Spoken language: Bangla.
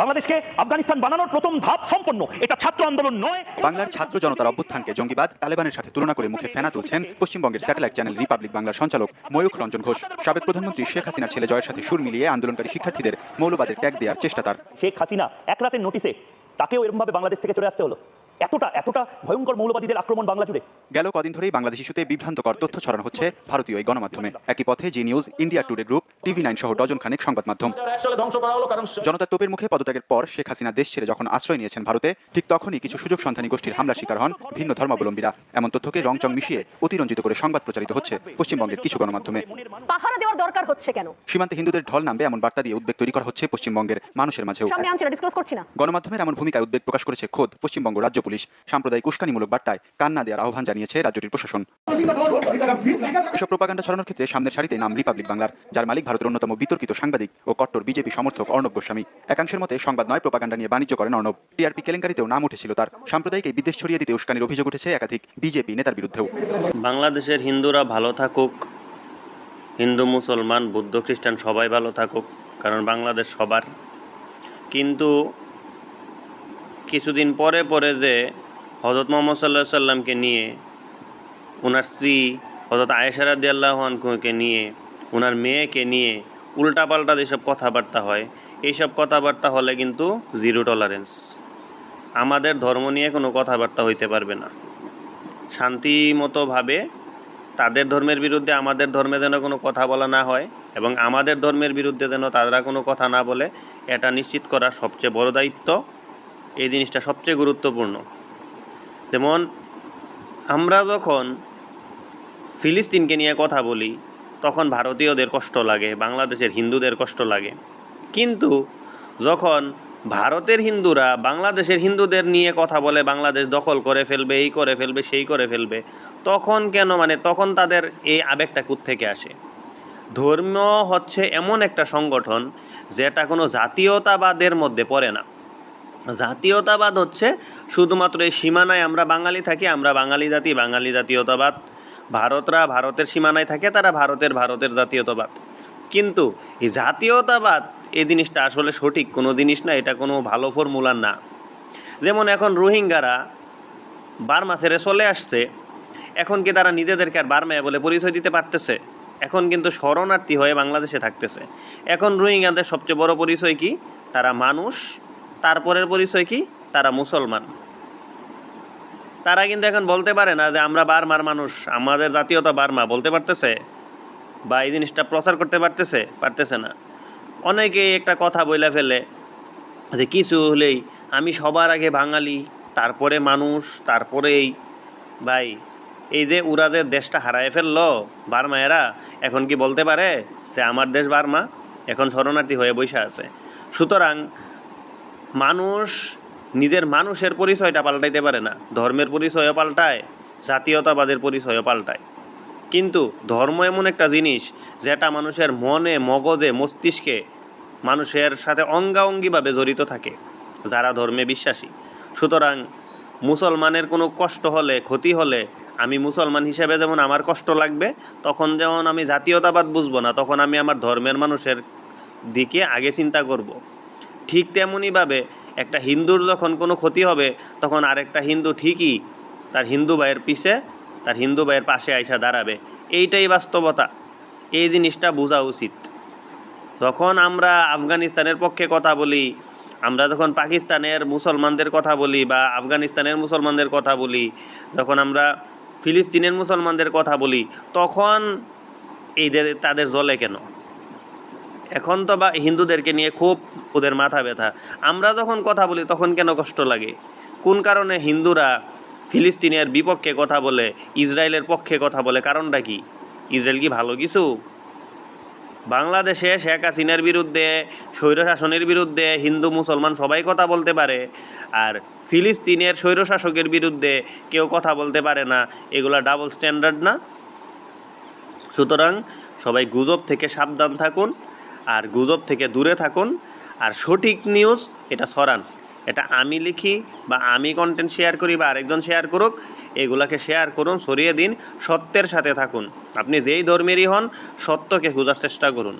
বাংলাদেশকে আফগানিস্তান বানানোর প্রথম ধাপ সম্পন্ন। এটা ছাত্র আন্দোলন নয়। বাংলার ছাত্র জনতার অভ্যুত্থানকে জঙ্গিবাদ তালেবানের সাথে তুলনা করে মুখে ফেনা তুলছেন পশ্চিমবঙ্গের স্যাটেলাইট চ্যানেল রিপাবলিক বাংলার সঞ্চালক ময়ূখ রঞ্জন ঘোষ। সাবেক প্রধানমন্ত্রী শেখ হাসিনার ছেলে জয়ের সাথে সুর মিলিয়ে আন্দোলনকারী শিক্ষার্থীদের মৌলবাদের ত্যাগ দেওয়ার চেষ্টা তার। শেখ হাসিনা এক রাতের নোটিসে তাকেও এরকমভাবে বাংলাদেশ থেকে চলে আসতে হলো। এতটা এতটা ভয়ঙ্কর মৌলবাদীদের আক্রমণ বাংলা জুড়ে। গেল কদিন ধরেই বাংলাদেশ ইস্যুতে বিভ্রান্তকর তথ্য ছড়ানো হচ্ছে ভারতীয় এই গণমাধ্যমে। একই পথে Zee news India today group TV nine সহ ডজন খানেক সংবাদ মাধ্যম। আসলে ধ্বংস করা হলো কারণ জনতার তোপের মুখে পদত্যাগের পর শেখ হাসিনা দেশ ছেড়ে যখন আশ্রয় নিয়েছেন ভারতে ঠিক তখনই কিছু সুযোগ সন্ধানী গোষ্ঠীর হামলার শিকার হন ভিন্ন ধর্মাবলম্বীরা। এমন তথ্যকে রংচং মিশিয়ে অতিরঞ্জিত করে সংবাদ প্রচারিত হচ্ছে পশ্চিমবঙ্গের কিছু গণমাধ্যমে। পাহারা দেওয়ার দরকার হচ্ছে কেন? সীমান্তে হিন্দুদের ঢল নামবে এমন বার্তা দিয়ে উদ্বেগ তৈরি করা হচ্ছে পশ্চিমবঙ্গের মানুষের মাঝেও। গণমাধ্যমের এমন ভূমিকায় উদ্বেগ প্রকাশ করেছে খোদ পশ্চিমবঙ্গ রাজ্য পুলিশ সাম্প্রদায়িক উস্কানিমূলক বার্তায় কান্না দেওয়ার আহ্বান জানিয়েছে রাজ্যটির প্রশাসন। এসব প্রোপাগান্ডা ছড়ানোর ক্ষেত্রে সামনের সারিতে নাম রিপাবলিক বাংলার, যার মালিক ভারতের অন্যতম বিতর্কিত সাংবাদিক ও কট্টর বিজেপি সমর্থক অর্ণব গোস্বামী। একাংশের মতে, সংবাদ নয়, প্রোপাগান্ডা নিয়ে বাণিজ্য করেন অর্ণব। টিআরপি কেলেঙ্কারিতেও নাম উঠেছিল তার। সাম্প্রদায়িক এই বিদেশ ছড়িয়ে দিতে উস্কানির অভিযোগ উঠেছে একাধিক বিজেপি নেতার বিরুদ্ধেও। বাংলাদেশের হিন্দুরা ভালো থাকুক, হিন্দু, মুসলমান, বুদ্ধ, খ্রিস্টান সবাই ভালো থাকুক, কারণ বাংলাদেশ সবার। কিন্তু কিছুদিন পরে পরে যে হজরত মোহাম্মদ সাল্লাহ সাল্লামকে নিয়ে ওনার স্ত্রী হজরত আয়েশারাদি আল্লাহকে নিয়ে ওনার মেয়েকে নিয়ে উল্টাপাল্টা যেসব কথাবার্তা হয়, এইসব কথাবার্তা হলে কিন্তু জিরো টলারেন্স। আমাদের ধর্ম নিয়ে কোনো কথাবার্তা হইতে পারবে না। শান্তিমতোভাবে তাদের ধর্মের বিরুদ্ধে আমাদের ধর্মে যেন কোনো কথা বলা না হয় এবং আমাদের ধর্মের বিরুদ্ধে যেন তারা কোনো কথা না বলে, এটা নিশ্চিত করা সবচেয়ে বড় দায়িত্ব। এই জিনিসটা সবচেয়ে গুরুত্বপূর্ণ। যেমন, আমরা যখন ফিলিস্তিনকে নিয়ে কথা বলি, তখন ভারতীয়দের কষ্ট লাগে, বাংলাদেশের হিন্দুদের কষ্ট লাগে। কিন্তু যখন ভারতের হিন্দুরা বাংলাদেশের হিন্দুদের নিয়ে কথা বলে, বাংলাদেশ দখল করে ফেলবে, এই করে ফেলবে, সেই করে ফেলবে, তখন কেন মানে তখন তাদের এই আবেগটা থেকে আসে? ধর্ম হচ্ছে এমন একটা সংগঠন, যেটা কোনো জাতীয়তাবাদের মধ্যে পড়ে না। জাতীয়তাবাদ হচ্ছে শুধুমাত্র এই সীমানায় আমরা বাঙালি থাকি, আমরা বাঙালি জাতি, বাঙালি জাতীয়তাবাদ। ভারতরা ভারতের সীমানায় থাকে, তারা ভারতের ভারতের জাতীয়তাবাদ। কিন্তু এই জাতীয়তাবাদ, এই জিনিসটা আসলে সঠিক কোনো জিনিস না, এটা কোনো ভালো ফর্মুলা না। যেমন এখন রোহিঙ্গারা বার্মা ছেড়ে চলে আসছে, এখন কি তারা নিজেদেরকে আর বার্মায় বলে পরিচয় দিতে পারতেছে? এখন কিন্তু শরণার্থী হয়ে বাংলাদেশে থাকতেছে। এখন রোহিঙ্গাদের সবচেয়ে বড় পরিচয় কি? তারা মানুষ তারপরের পরিচয় কি? তারা মুসলমান। তারা কিন্তু এখন বলতে পারে না যে আমরা বার্মার মানুষ, আমাদের জাতীয়তা বার্মা, বলতে পারতেছে? বা এই জিনিসটা প্রচার করতে পারতেছে? পারতেছে না। অনেকে একটা কথা বইলা ফেলে যে কিছু হলেই আমি সবার আগে বাঙালি, তারপরে মানুষ, তারপরেই ভাই, এই যে ওরা যে দেশটা হারায় ফেলল বার্মায়েরা এখন কি বলতে পারে যে আমার দেশ বার্মা? এখন শরণার্থী হয়ে বসে আছে। সুতরাং মানুষ নিজের মানুষের পরিচয়টা পাল্টাইতে পারে না। ধর্মের পরিচয়ও পাল্টায়, জাতীয়তাবাদের পরিচয়ও পাল্টায়। কিন্তু ধর্ম এমন একটা জিনিস যেটা মানুষের মনে, মগজে, মস্তিষ্কে মানুষের সাথে অঙ্গাঅঙ্গিভাবে জড়িত থাকে, যারা ধর্মে বিশ্বাসী। সুতরাং মুসলমানের কোনো কষ্ট হলে, ক্ষতি হলে আমি মুসলমান হিসেবে যেমন আমার কষ্ট লাগবে, তখন যেমন আমি জাতীয়তাবাদ বুঝব না, তখন আমি আমার ধর্মের মানুষের দিকে আগে চিন্তা করব। ঠিক তেমনইভাবে একটা হিন্দুর যখন কোনো ক্ষতি হবে, তখন আরেকটা হিন্দু ঠিকই তার হিন্দু ভাইয়ের পিছে, তার হিন্দু ভাইয়ের পাশে আইসা দাঁড়াবে। এইটাই বাস্তবতা। এই জিনিসটা বোঝা উচিত। যখন আমরা আফগানিস্তানের পক্ষে কথা বলি, আমরা যখন পাকিস্তানের মুসলমানদের কথা বলি বা আফগানিস্তানের মুসলমানদের কথা বলি, যখন আমরা ফিলিস্তিনের মুসলমানদের কথা বলি, তখন এইদের, তাদের জলে কেন? এখন তো বা হিন্দুদেরকে নিয়ে খুব ওদের মাথা ব্যথা। আমরা যখন কথা বলি, তখন কেন কষ্ট লাগে? কোন কারণে হিন্দুরা ফিলিস্তিনের বিপক্ষে কথা বলে, ইসরায়েলের পক্ষে কথা বলে, কারণটা কি? ইসরায়েল কি ভালো কিছু? বাংলাদেশে শেখ হাসিনার বিরুদ্ধে, স্বৈরশাসনের বিরুদ্ধে, হিন্দু, মুসলমান সবাই কথা বলতে পারে। আর ফিলিস্তিনের স্বৈরশাসকের বিরুদ্ধে কেউ কথা বলতে পারে না, এগুলা ডাবল স্ট্যান্ডার্ড না? সুতরাং সবাই গুজব থেকে সাবধান থাকুন। আর গুজব থেকে দূরে থাকুন। আর সঠিক নিউজ এটা সরান। এটা আমি লিখি বা আমি কন্টেন্ট শেয়ার করি বা আরেকজন শেয়ার করুক, এগুলাকে শেয়ার করুন, সরিয়ে দিন, সত্যের সাথে থাকুন। আপনি যেই ধর্মেরই হন, সত্যকে খোঁজার চেষ্টা করুন।